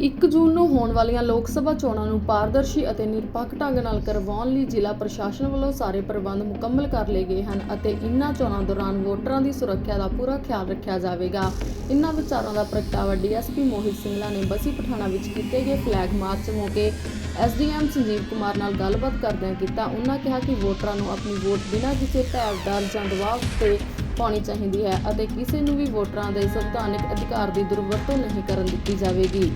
1 ਜੂਨ ਨੂੰ ਹੋਣ ਵਾਲੀਆਂ ਲੋਕ ਸਭਾ ਚੋਣਾਂ ਨੂੰ ਪਾਰਦਰਸ਼ੀ ਅਤੇ ਨਿਰਪੱਖ ਢੰਗ ਨਾਲ ਕਰਵਾਉਣ ਲਈ ਜ਼ਿਲ੍ਹਾ ਪ੍ਰਸ਼ਾਸਨ ਵੱਲੋਂ ਸਾਰੇ ਪ੍ਰਬੰਧ ਮੁਕੰਮਲ ਕਰ ਲਏ ਗਏ ਹਨ ਅਤੇ ਇਨ੍ਹਾਂ ਚੋਣਾਂ ਦੌਰਾਨ ਵੋਟਰਾਂ ਦੀ ਸੁਰੱਖਿਆ ਦਾ ਪੂਰਾ ਖਿਆਲ ਰੱਖਿਆ ਜਾਵੇਗਾ। ਇਨ੍ਹਾਂ ਵਿਚਾਰਾਂ ਦਾ ਪ੍ਰਗਟਾਵਾ ਡੀਐਸਪੀ ਮੋਹਿਤ ਸਿੰਗਲਾ ਨੇ ਬਸੀ ਪਠਾਣਾ ਵਿੱਚ ਕੀਤੇ ਗਏ ਫਲੈਗ ਮਾਰਚ ਮੌਕੇ ਐਸਡੀਐਮ ਸੰਜੀਵ ਕੁਮਾਰ ਨਾਲ ਗੱਲਬਾਤ ਕਰਦਿਆਂ ਕੀਤਾ। ਉਹਨਾਂ ਕਿਹਾ ਕਿ ਵੋਟਰਾਂ ਨੂੰ ਆਪਣੀ ਵੋਟ ਬਿਨਾਂ ਕਿਸੇ ਭੈਅ ਡਰ ਜਾਂ ਦਬਾਅ ਤੇ ਪਾਉਣੀ ਚਾਹੀਦੀ ਹੈ ਅਤੇ ਕਿਸੇ ਨੂੰ ਵੀ ਵੋਟਰਾਂ ਦੇ ਸੰਵਿਧਾਨਕ ਅਧਿਕਾਰ ਦੀ ਦੁਰਵਰਤੋਂ ਨਹੀਂ ਕਰਨ ਦਿੱਤੀ ਜਾਵੇਗੀ।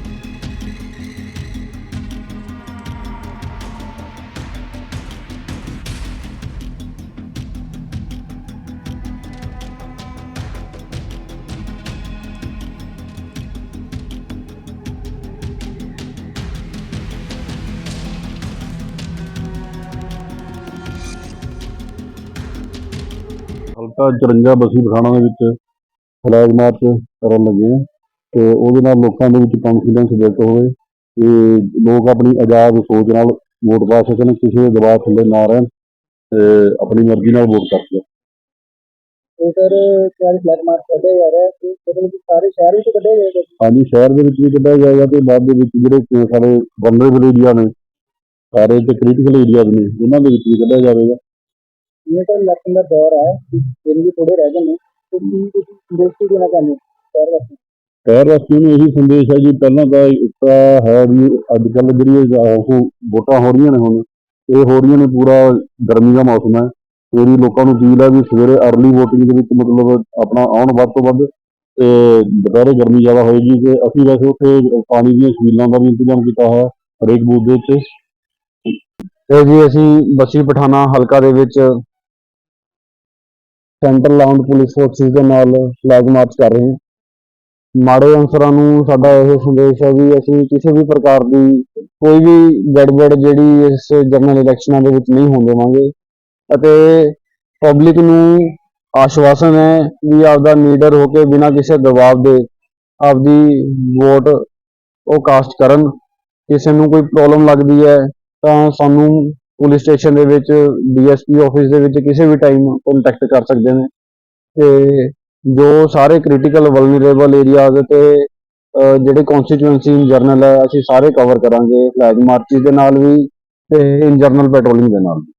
ਹਲਕਾ 54 ਬਸੀ ਪਠਾਣਾ ਦੇ ਵਿੱਚ ਫਲੈਗ ਮਾਰਚ ਕਰਨ ਲੱਗੇ ਆ ਤੇ ਉਹਦੇ ਨਾਲ ਲੋਕਾਂ ਦੇ ਵਿੱਚ ਕੌਨਫੀਡੈਂਸ ਬਿਲਡ ਹੋਵੇ ਕਿ ਲੋਕ ਆਪਣੀ ਆਜ਼ਾਦ ਸੋਚ ਨਾਲ ਵੋਟ ਪਾ ਸਕਣ ਕਿਸੇ ਦੇ ਦਬਾਅ ਥੱਲੇ ਨਾ ਰਹਿਣ ਤੇ ਆਪਣੀ ਮਰਜ਼ੀ ਨਾਲ ਵੋਟ ਕਰ ਸਕਣ। ਤੇ ਸਰ ਫਲੈਗ ਮਾਰਚ ਕੱਢਿਆ ਜਾ ਰਿਹਾ ਮਤਲਬ ਕਿ ਸਾਰੇ ਸ਼ਹਿਰ ਵਿੱਚ ਕੱਢਿਆ ਜਾਏਗਾ ਹਾਂਜੀ ਸ਼ਹਿਰ ਦੇ ਵਿੱਚ ਵੀ ਕੱਢਿਆ ਜਾਏਗਾ ਤੇ ਬਾਅਦ ਦੇ ਵਿੱਚ ਜਿਹੜੇ ਸਾਡੇ ਵਨਰੇਬਲ ਏਰੀਆ ਨੇ ਸਾਰੇ ਤੇ ਕ੍ਰਿਟੀਕਲ ਏਰੀਆਜ਼ ਨੇ ਉਹਨਾਂ ਦੇ ਵਿੱਚ ਵੀ ਕੱਢਿਆ ਜਾਵੇਗਾ। ਜਿਵੇਂ ਤਾਂ ਇਲੈਕਸ਼ਨ ਦਾ ਦੌਰ ਹੈ ਦਿਨ ਵੀ ਥੋੜੇ ਰਹਿ ਗਏ ਨੇ। ਤੇ ਕੀ ਤੁਸੀਂ ਸੰਦੇਸ਼ ਕੀ ਦੇਣਾ ਚਾਹੁੰਦੇ ਹੋ? ਸ਼ਹਿਰ ਵਾਸੀਆਂ ਨੂੰ? ਸ਼ਹਿਰ ਵਾਸੀਆਂ ਨੂੰ ਇਹੀ ਸੰਦੇਸ਼ ਹੈ ਜੀ ਪਹਿਲਾਂ ਤਾਂ ਇੱਕ ਤਾਂ ਹੈ ਵੀ ਅੱਜ ਕੱਲ ਜਿਹੜੀ ਇਹ ਉਹ ਵੋਟਾਂ ਹੋ ਰਹੀਆਂ ਨੇ ਹੁਣ ਇਹ ਹੋ ਰਹੀਆਂ ਨੇ ਪੂਰਾ ਗਰਮੀ ਦਾ ਮੌਸਮ ਹੈ। ਮੇਰੀ ਲੋਕਾਂ ਨੂੰ ਅਪੀਲ ਹੈ ਵੀ ਸਵੇਰੇ ਅਰਲੀ ਵੋਟਿੰਗ ਦੇ ਵਿੱਚ ਮਤਲਬ ਆਪਣਾ ਆਉਣ ਵੱਧ ਤੋਂ ਵੱਧ ਤੇ ਦੁਪਹਿਰੇ ਗਰਮੀ ਜ਼ਿਆਦਾ ਹੋਏਗੀ ਤੇ ਅਸੀਂ ਵੈਸੇ ਉੱਥੇ ਪਾਣੀ ਦੀਆਂ ਛਬੀਲਾਂ ਦਾ ਵੀ ਇੰਤਜ਼ਾਮ ਕੀਤਾ ਹੋਇਆ ਹਰੇਕ ਬੂਥ ਦੇ ਉੱਤੇ। ਤੇ ਜੀ ਅਸੀਂ ਬਸੀ ਪਠਾਣਾ ਹਲਕਾ ਦੇ ਵਿੱਚ ਸੈਂਟਰਲ ਲਾਉਂਡ ਪੁਲਿਸ ਫੋਰਸਿਸ ਦੇ ਨਾਲ ਫਲੈਗ ਮਾਰਚ ਕਰ ਰਹੇ ਹਾਂ। ਮਾੜੇ ਅਨਸਰਾਂ ਨੂੰ ਸਾਡਾ ਇਹ ਸੰਦੇਸ਼ ਹੈ ਵੀ ਅਸੀਂ ਕਿਸੇ ਵੀ ਪ੍ਰਕਾਰ ਦੀ ਕੋਈ ਵੀ ਗੜਬੜ ਜਿਹੜੀ ਇਸ ਜਨਰਲ ਇਲੈਕਸ਼ਨਾਂ ਦੇ ਵਿੱਚ ਨਹੀਂ ਹੋਣ ਦੇਵਾਂਗੇ। ਅਤੇ ਪਬਲਿਕ ਨੂੰ ਆਸ਼ਵਾਸਨ ਹੈ ਵੀ ਆਪਦਾ ਲੀਡਰ ਹੋ ਕੇ ਬਿਨਾਂ ਕਿਸੇ ਦਬਾਅ ਦੇ ਆਪਦੀ ਵੋਟ ਉਹ ਕਾਸਟ ਕਰਨ। ਕਿਸੇ ਨੂੰ ਕੋਈ ਪ੍ਰੋਬਲਮ ਲੱਗਦੀ ਹੈ ਤਾਂ ਸਾਨੂੰ ਪੁਲਿਸ ਸਟੇਸ਼ਨ ਦੇ ਵਿੱਚ, ਡੀਐਸਪੀ ਆਫਿਸ ਦੇ ਵਿੱਚ ਕਿਸੇ ਵੀ ਟਾਈਮ ਕੰਟੈਕਟ ਕਰ ਸਕਦੇ ਨੇ। ਤੇ ਜੋ ਸਾਰੇ ਕ੍ਰਿਟੀਕਲ ਵਲਨਰੇਬਲ ਏਰੀਆਜ਼ ਤੇ ਜਿਹੜੇ ਕਨਸਟੀਟਿਊਐਂਸੀ ਇਨ ਜਰਨਲ ਹੈ, ਅਸੀਂ ਸਾਰੇ ਕਵਰ ਕਰਾਂਗੇ। ਫਲੈਗ ਮਾਰਚ ਦੇ ਨਾਲ ਵੀ ਤੇ ਇਨ ਜਰਨਲ ਪੈਟਰੋਲਿੰਗ ਦੇ ਨਾਲ ਵੀ।